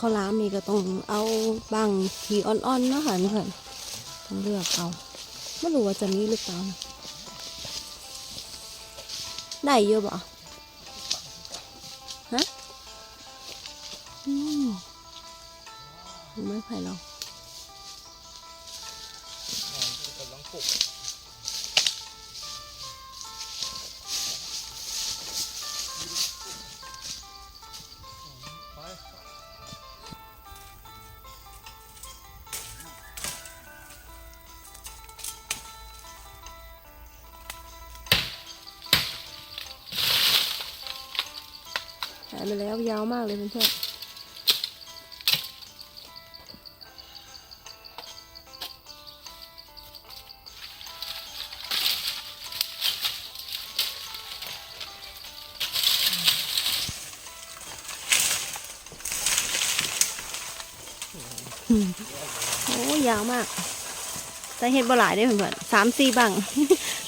ข้าวหลามนี่ก็ต้องเอาบางทีอ่อนๆเนาะค่ะเพื่อนต้องเลือกเอาไม่รู้ว่าจะมีหรือเปล่านได้เยอะบ่ฮะอืมไม่ไผ่เรา หายไปแล้วยาวมากเลยเพื่อนโอ้ยาวมาก แต่เห็ดบ่หลายได้เพื่อนๆสามสี่บัง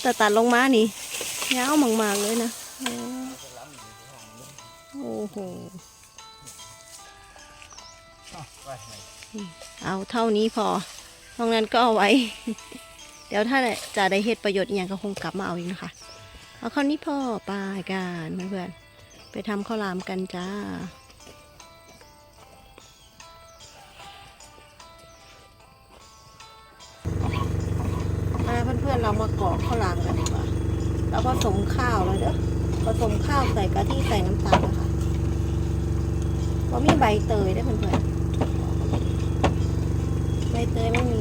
แต่ตัดลงมานี่ยาวมากๆเลยนะ โอ้โห เอาเท่านี้พอตรงนั้นก็เอาไว้ เดี๋ยวถ้าจะได้เฮ็ดประโยชน์อหย่างก็คงกลับมาเอาอีกนะคะ เอาคราวนี้พ่อไปกันเพื่อนๆ ไปทำข้าวหลามกันจ้ามาเพื่อนๆเรามากรอกข้าวหลามกันดีกว่าเราผสมข้าวแล้วเด้อ ผสมข้าวใส่กะทิใส่น้ำตาลนะคะว่ามีใบเตยได้เพื่อนๆใบเตยไม่มี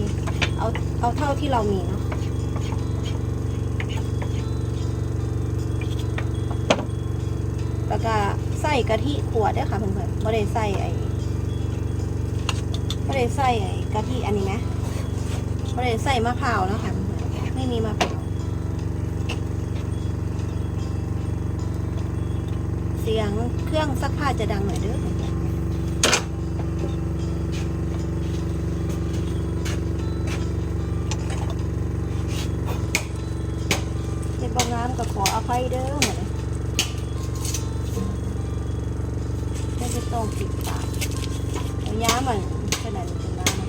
เอาเอาเท่าที่เรามีเนาะแล้วก็ใส่กะทิขวดด้วยค่ะเพื่อนๆไม่ได้ใส่ไอ้ไม่ได้ใส่ไอ้กะทิอันนี้ไหมไม่ได้ใส่มะพร้าวนะคะไม่มีมะพร้าว เสียงเครื่องซักผ้าจะดังหน่อยเด้อเจ็บบางงามก็ขออภัยเด้อเหมดเลยไม่จะต้องปิดปากเอาย้ามันขนาดนี้นน้ำ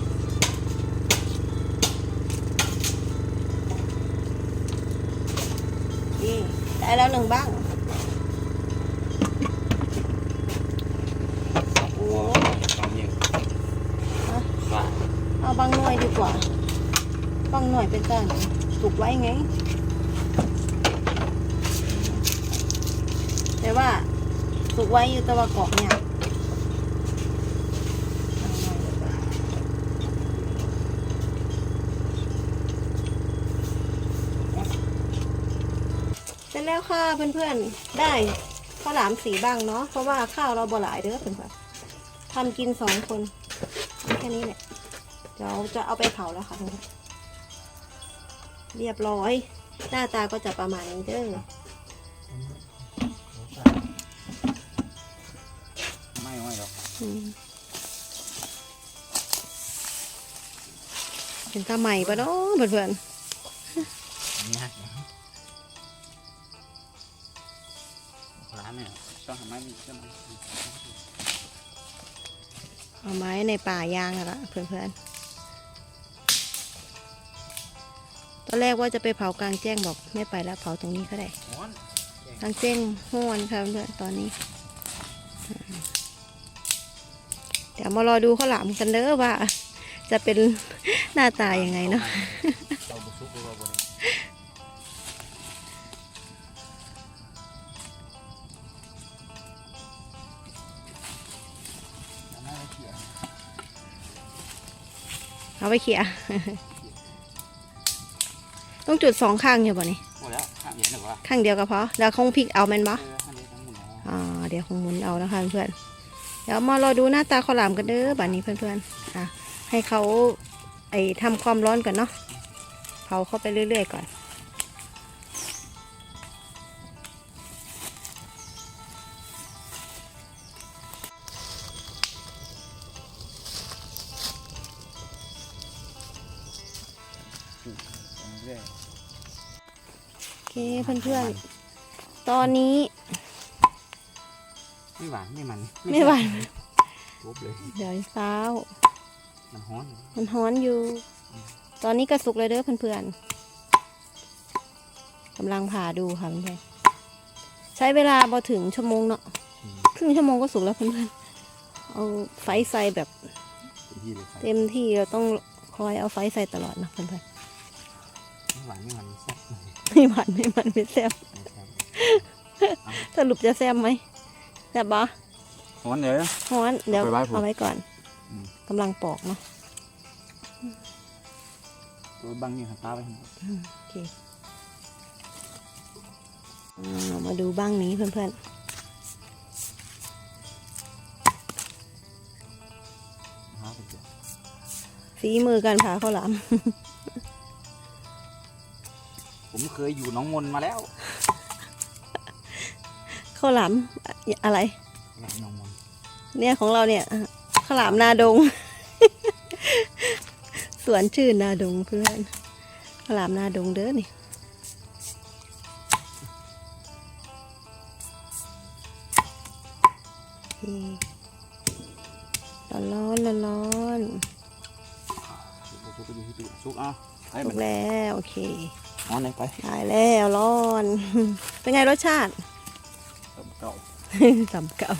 นี่ได้แล้วหนึ่งบ้าง โอ้ ตอนนี้ว่า เอาบางหน่ ว่าบางหน่วยเป็นการถูกไว้ไง แต่ว่าถูกไว้อยู่ตะวันเกาะเนี่ยเสร็จแล้วค่ะเพื่อนๆ ได้ข้าวหลามสีบ้างเนาะ เพราะว่าข้าวเราบ่หลายเด้อเพื่อนๆทำกินสองคน แค่นี้แหละ เดี๋ยวจะเอาไปเผาแล้วค่ะทุกคนเรียบร้อย หน้าตาก็จะประมาณนี้เด้อไม่ไม่หรอกอืมเป็นตาใหม่ปะเนาะเพื่อนนี่ฮะร้านเนี่ยต้องทำไมมีเครื่องๆเอาไม้ในป่ายางอะละเพื่อนๆ ตอนแรกว่าจะไปเผากลางแจ้งบอกไม่ไปแล้วเผาตรงนี้ก็ได้ร้อนกลางแจ้งห้วนค่ะเพื่อนตอนนี้ เดี๋ยวมารอดูข้าวหลามกันเด้อว่า จะเป็นหน้าตายังไงเนาะเอาไปเขี่ย ต้องจุดสองข้างอยู่ป่ะนี่หมดแล้วห้าเหรียญหรือว่าข้างเดียวก็พอแล้วคงพลิกเอาแมันบ่เออห้าเหรียญทั้งหมดแล้วอ่าเดี๋ยวคงหมุนเอานะคะเพื่อนเดี๋ยวมารอดูหน้าตาข้าวหลามกันเด้อบัดนี้เพื่อนๆอะให้เขาไอ้ทำความร้อนก่อนเนาะเผาเข้าไปเรื่อยๆก่อน เคเพื่อนๆ ตอนนี้ ไม่หวานไม่มันไม่หวานปุ๊บเลยเดี๋ยวเช้า มันฮ้อนมันฮ้อนอยู่ ตอนนี้ก็สุกเลยเด้อเพื่อนๆกำลังผ่าดูค่ะเพื่อนๆใช้เวลาพอถึงชั่วโมงเนาะอืมครึ่งชั่วโมงก็สุกแล้วเพื่อนๆเอาไฟใส่แบบเต็มที่เลยครับเต็มที่เราต้องคอยเอาไฟใส่ตลอดนะเพื่อนไม่หวานไม่มันแซ่บ ไม่ๆไม่หวานไม่มันไม่แซ่บแซ่บสรุปจะแซ่บไหมแซ่บปะฮ้อนเลยฮ้อนเดี๋ยวเอาไปไว้ผมเอาไว้ก่อนอืมกำลังปอกเนาะตัวบางอย่างตาไปให้หมดโอเคอ่ามาดูบ้างนี้เพื่อนหาไปเถอะๆฝีมือการผ่าข้าวหลาม ผมเคยอยู่หน้องมนมาแล้วข้าวหลามอะไร หลังหน้องมนเนี่ยของเราเนี่ยข้าวหลามนาดง สวนชื่อนาดงเพื่อนข้าวหลามนาดงเด้อนี่ร้อนร้อนร้อนร้อนซุกไปดูที่ตู้ซุกอะให้ๆมัถูนกแล้ว โอเค้อนไหนปตายแล้วร้อน เป็นไงรสชาติสำเก่าสำเก่า